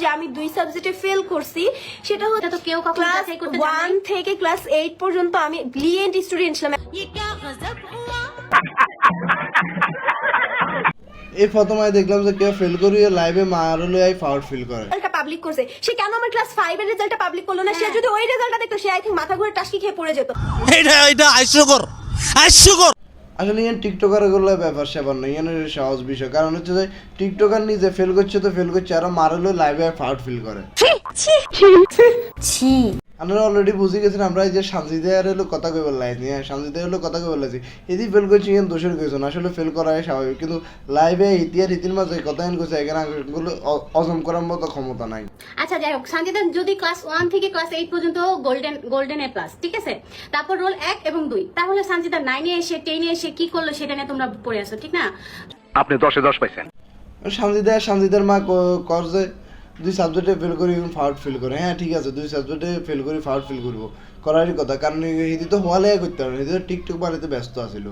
যে আমি দুই সাবজেক্টে ফেল করছি। সেটা হচ্ছে তো কেউ কখনো ক্লাস ওয়ান থেকে ক্লাস এইট পর্যন্ত আমি ব্রিলিয়েন্ট স্টুডেন্ট ছিলাম। এই প্রথমে দেখলাম যে কেউ ফেল করিয়ে লাইভে মার হলে আই ফাউল ফিল করে। পাবলিক করছে। সে কেন আমার ক্লাস ফাইভ এর রেজাল্টটা পাবলিক করল না? হ্যাঁ। সে যদি ওই রেজাল্টটা দেখতো সে আই থিঙ্ক মাথা ঘুরে টাসকি খেয়ে পড়ে যেত। এটা এটা হাস্যকর হাস্যকর আসলে ইয়ান টিকটকারগুলো ব্যাপার সেবার নয় ইয়ান সহজ বিষয়। কারণ হচ্ছে যে, টিকটকার নিজে ফেল করছে তো ফেল করছে, আরও মারলেও লাইভে ফাউট ফিল করে। আমরা অলরেডি বুঝে গেছেন আমরা এই যে শান্তিদের হলো কথা কই বললাইছি হ্যাঁ শান্তিদের হলো কথা কই বললাইছি এদি ফেল করছি ইয়ান দোষের কইছো না আসলে ফেল করাই স্বাভাবিক। কিন্তু লাইভে ইতিহাস রীতির মাঝে কথা এন কইছে এখানে গুলো অজম করার মতো ক্ষমতা নাই। আচ্ছা যাই হোক সঞ্জিতা যদি ক্লাস ওয়ান থেকে ক্লাস এইট পর্যন্ত গোল্ডেন গোল্ডেন এ প্লাস ঠিক আছে? তারপর রোল এক এবং দুই। তাহলে সঞ্জিতা নাইনে এসে টেনে এসে কি করল সেটা নিয়ে তোমরা পড়ে আসো ঠিক না? আপনি দশে দশ পাইছেন। শান্তিদার শান্তিদার মা ক- করছে দুই সাবজেক্টে ফেল করি ফাউট ফেল করে। হ্যাঁ ঠিক আছে দুই সাবজেক্টে ফেল করি ফাউট ফিল করব। করারই কথা কারণ হিন্দি তো হওয়া লেগে করতে পারে হিন্দি তো টিকটক ব্যস্ত আছিল।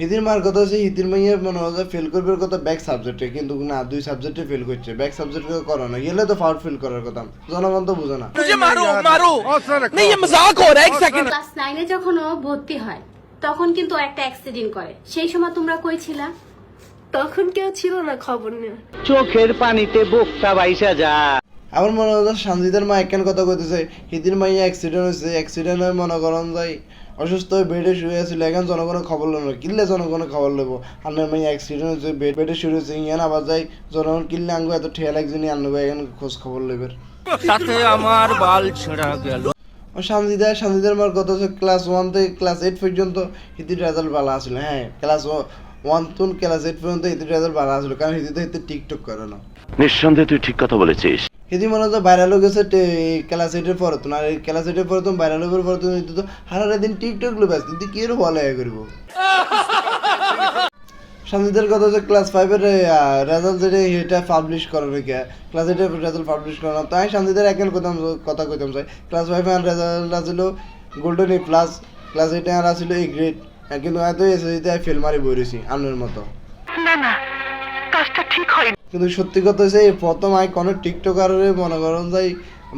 হিদির মার কথা হচ্ছে হিদির মাইয়া মনে হয় ফেল করবার কথা ব্যাক সাবজেক্টে কিন্তু না দুই সাবজেক্টে ফেল করছে। ব্যাক সাবজেক্ট করো না গেলে তো ফাউট ফেল করার কথা। জনগণ তো বুঝো না। মারো মারো। ক্লাস যখন ভর্তি হয় তখন কিন্তু একটা অ্যাক্সিডেন্ট করে। সেই সময় তোমরা কই ছিলা? তখন কেউ ছিল না খবর নেওয়া চোখের পানিতে বোকটা বাইসা যা। আমার মনে হয় শান্তিদের মা একখান কথা কইতেছে হিদির মাইয়া অ্যাক্সিডেন্ট হয়েছে অ্যাক্সিডেন্ট হয়ে মনে করেন যাই। অসুস্থ হয়ে বেডে শুয়ে আছিল এখন জনগণের খবর লব কিনলে জনগণের খবর লব আপনার মাইয়া অ্যাক্সিডেন্ট হয়েছে বেড বেডে শুয়ে হয়েছে ইয়ান আবার যাই। জনগণ কিনলে আঙ্গু এত ঠেয়া লাগছে নি আনব এখন খোঁজ খবর লইবের। তাতে আমার বাল ছেঁড়া গেল। ও সামজিদার মার হচ্ছে ক্লাস ওয়ান থেকে ক্লাস এইট পর্যন্ত হিতির রেজাল্ট ভালো আসলো হ্যাঁ? Class one to class eight পর্যন্ত হিতির রেজাল্ট ভালো আসলো কারণ হিদিতে হিতে টিকটক করে না। নিঃসন্দেহে তুই ঠিক কথা বলেছিস। হিতি মনে হতো ভাইরাল হয়ে গেছে ক্লাস এইটের পরে তো আর ক্লাস এইটের পরে তো ভাইরাল হওয়ার পরে তো হিদি তো হারা দিন টিকটক লো ব্যস্ত তুই কি এর ভালো করব? শান্তিদের কথা হচ্ছে ক্লাস ফাইভের রেজাল্ট যেটা এটা পাবলিশ করে নাকি? ক্লাস এইটের রেজাল্ট পাবলিশ করে না। তাই শান্তিদের একেল কথা কথা কইতাম চাই ক্লাস ফাইভে আর রেজাল্ট আছিল গোল্ডেন এ প্লাস ক্লাস এইটে আর আছিল এ গ্রেড কিন্তু এত এসে ফেল মারি বই রয়েছি আনের মতো কিন্তু সত্যি কথা হচ্ছে এই প্রথম আই কোনো টিকটকারে মনে করেন যাই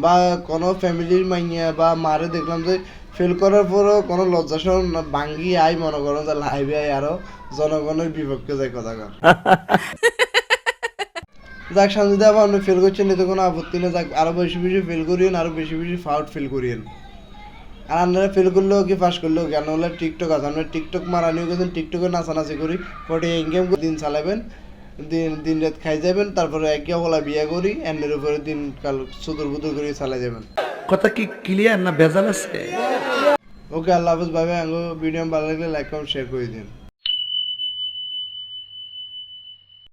বা কোনো ফ্যামিলির মাইয়া বা মারে দেখলাম যে ফেল করার পরও কোনো লজ্জাসন ভাঙ্গি আই মনে করেন যে লাইভে আই আরও জনগণের বিপক্ষে যায় কথা কর যাক শান্তিতে আবার আপনি ফেল করছেন এতে কোনো আপত্তি নেই। যাক আরও বেশি বেশি ফেল করিয়েন আরও বেশি বেশি ফাউট ফেল করিয়েন। আর আপনারা ফেল করলেও কি পাস করলেও কেন হলে টিকটক আছে আপনারা টিকটক মারানিও গেছেন টিকটকে নাচানাচি করি পরে ইনকাম দিন চালাবেন দিন দিন রাত খাই যাবেন তারপরে একে অবলা বিয়ে করি এন্ডের উপরে দিন কাল সুদূর বুদুর করে চালাই যাবেন। কথা কি ক্লিয়ার না ভেজাল আছে? ওকে আল্লাহ হাফেজ ভাবে ভিডিও ভালো লাগলে লাইক কমেন্ট শেয়ার করে দিন।